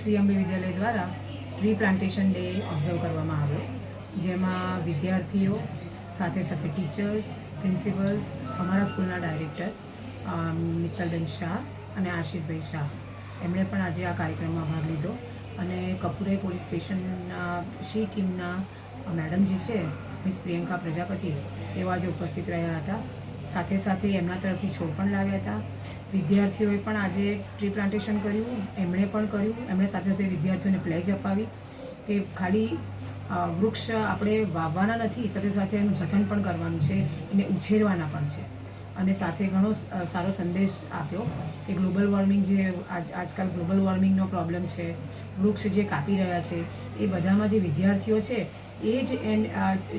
શ્રી અંબે વિદ્યાલય દ્વારા tree plantation day observe કરવામાં આવ્યો. જેમાં વિદ્યાર્થીઓ, સાથે સાથે ટીચર્સ, પ્રિન્સિપલ્સ, અમારા સ્કૂલના ડાયરેક્ટર મિત્તલબેન શાહ અને આશીષભાઈ શાહ. એમણે પણ આજે આ કાર્યક્રમમાં ભાગ લીધો અને કપૂરે પોલીસ સ્ટેશનના, શી ટીમના મેડમ જે છે, મિસ પ્રિયંકા પ્રજાપતિ, તેઓ આજે ઉપસ્થિત રહ્યા હતા. સાથે સાથે એમના તરફથી છોડ પણ લાવ્યા હતા. વિદ્યાર્થીઓએ પણ આજે ટ્રી પ્લાન્ટેશન કર્યું. એમણે પણ કર્યું. એમણે સાથે સાથે વિદ્યાર્થીઓને પ્લેજ અપાવી કે ખાલી વૃક્ષ આપણે વાવવાના નથી સાથે સાથે એનું જતન પણ કરવાનું છે, એને ઉછેરવાના પણ છે. અને સાથે ઘણો સારો સંદેશ આપ્યો કે ગ્લોબલ વોર્મિંગ જે આજ, આજકાલ ગ્લોબલ વોર્મિંગનો પ્રોબ્લેમ છે, વૃક્ષ જે કાપી રહ્યા છે, એ બધામાં જે વિદ્યાર્થીઓ છે એ જ એન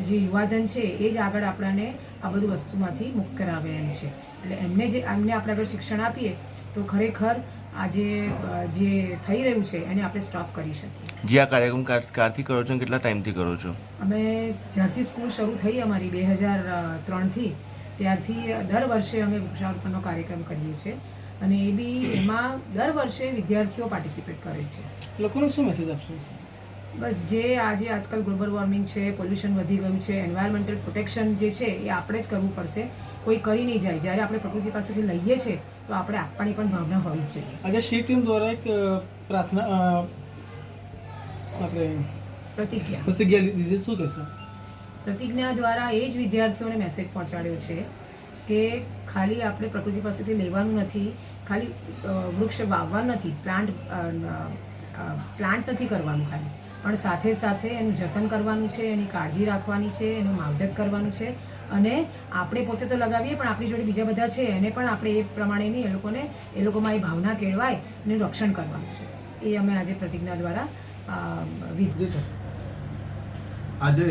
જે યુવાધન છે એ જ આગળ આપણાને આ બધું વસ્તુમાંથી મુક્ત કરાવે એમ છે. એટલે એમને જે એમને આપણે આગળ શિક્ષણ આપીએ તો ખરેખર આજે જે થઈ રહ્યું છે એને આપણે સ્ટોપ કરી શકીએ. જે આ કાર્યક્રમ કાર- ક્યારથી કરો છો કેટલા ટાઈમથી કરો છો? અમે જ્યારથી સ્કૂલ શરૂ થઈ અમારી બે હજાર ત્રણથી ત્યારથી દર વર્ષે અમે વૃક્ષારોપણનો કાર્યક્રમ કરીએ છીએ. અને એ બી એમાં દર વર્ષે વિદ્યાર્થીઓ પાર્ટિસિપેટ કરે છે. લોકોને શું મેસેજ આપશો? બસ જે આજે આજકાલ ગ્લોબલ વોર્મિંગ છે પોલ્યુશન વધી ગયું છે એન્વાયરમેન્ટલ પ્રોટેક્શન જે છે એ આપણે જ કરવું પડશે. કોઈ કરી નહીં જાય. જ્યારે આપણે પ્રકૃતિ પાસેથી લઈએ છીએ તો આપણે આપવાની પણ ભાવના હોવી જ જોઈએ. આજે શી ટીમ દ્વારા એક પ્રાર્થના આપણે પ્રતિજ્ઞા. પ્રતિજ્ઞા લીધી. શું કહેશો? પ્રતિજ્ઞા દ્વારા એ જ વિદ્યાર્થીઓને મેસેજ પહોંચાડ્યો છે કે ખાલી આપણે પ્રકૃતિ પાસેથી લેવાનું નથી ખાલી વૃક્ષ વાવવાનું નથી પ્લાન્ટ પ્લાન્ટ નથી કરવાનું ખાલી. પણ સાથે સાથે એનું જતન કરવાનું છે, એની કાળજી રાખવાની છે, એનું માવજત કરવાનું છે. અને આપણે પોતે તો લગાવીએ, પણ આપણી જોડે બીજા બધા છે, એને પણ આપણે એ પ્રમાણેની એ લોકોને, એ લોકોમાં એ ભાવના કેળવાય અને રક્ષણ કરવાનું છે. એ અમે આજે પ્રતિજ્ઞા દ્વારા આજે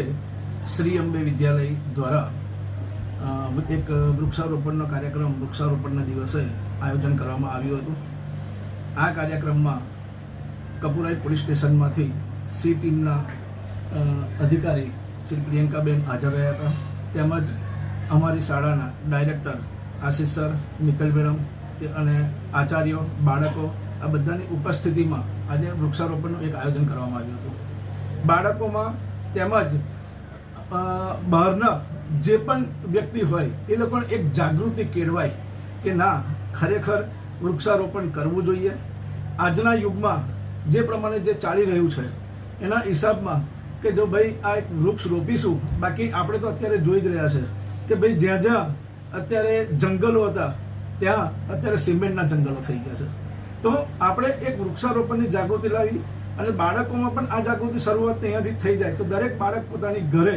શ્રી અંબે વિદ્યાલય દ્વારા એક વૃક્ષારોપણનો કાર્યક્રમ વૃક્ષારોપણના દિવસે આયોજન કરવામાં આવ્યું હતું. આ કાર્યક્રમમાં કપુરાઈ પોલીસ સ્ટેશનમાંથી સી ટીમના અધિકારી શ્રી પ્રિયંકાબેન હાજર રહ્યા હતા. તેમજ અમારી શાળાના director Ashish sir, Mittal madam અને આચાર્યો, બાળકો આ બધાની ઉપસ્થિતિમાં આજે વૃક્ષારોપણનું એક આયોજન કરવામાં આવ્યું હતું. બાળકોમાં તેમજ બહારના જે પણ વ્યક્તિ હોય એ લોકોને એક જાગૃતિ કેળવાય કે ના, ખરેખર વૃક્ષારોપણ કરવું જોઈએ. આજના યુગમાં જે પ્રમાણે જે ચાલી રહ્યું છે એના હિસાબમાં કે જો ભાઈ આ એક વૃક્ષ રોપીશું, બાકી આપણે તો અત્યારે જોઈ જ રહ્યા છે કે ભાઈ જ્યાં જ્યાં અત્યારે જંગલો હતા, ત્યાં અત્યારે સિમેન્ટના જંગલો થઈ ગયા છે. તો આપણે એક વૃક્ષારોપણની જાગૃતિ લાવી અને બાળકોમાં પણ આ જાગૃતિ શરૂઆત અહીંયાથી થઈ જાય. તો દરેક બાળક પોતાની ઘરે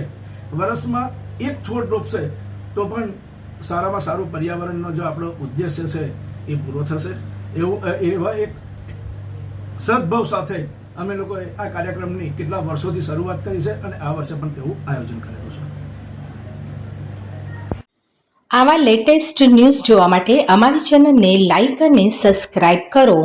વર્ષમાં એક છોડ રોપશે, તો પણ સારામાં સારું પર્યાવરણનો જો આપણો ઉદ્દેશ્ય છે એ પૂરો થશે. એવું, એવા એક સદભાવ સાથે અમે લોકોએ આ કાર્યક્રમની કેટલા વર્ષોથી શરૂઆત કરી છે અને આ વર્ષે પણ તેવું આયોજન કરેલું છે. આવા લેટેસ્ટ ન્યૂઝ જોવા માટે અમારી ચેનલને લાઈક અને સબસ્ક્રાઇબ કરો.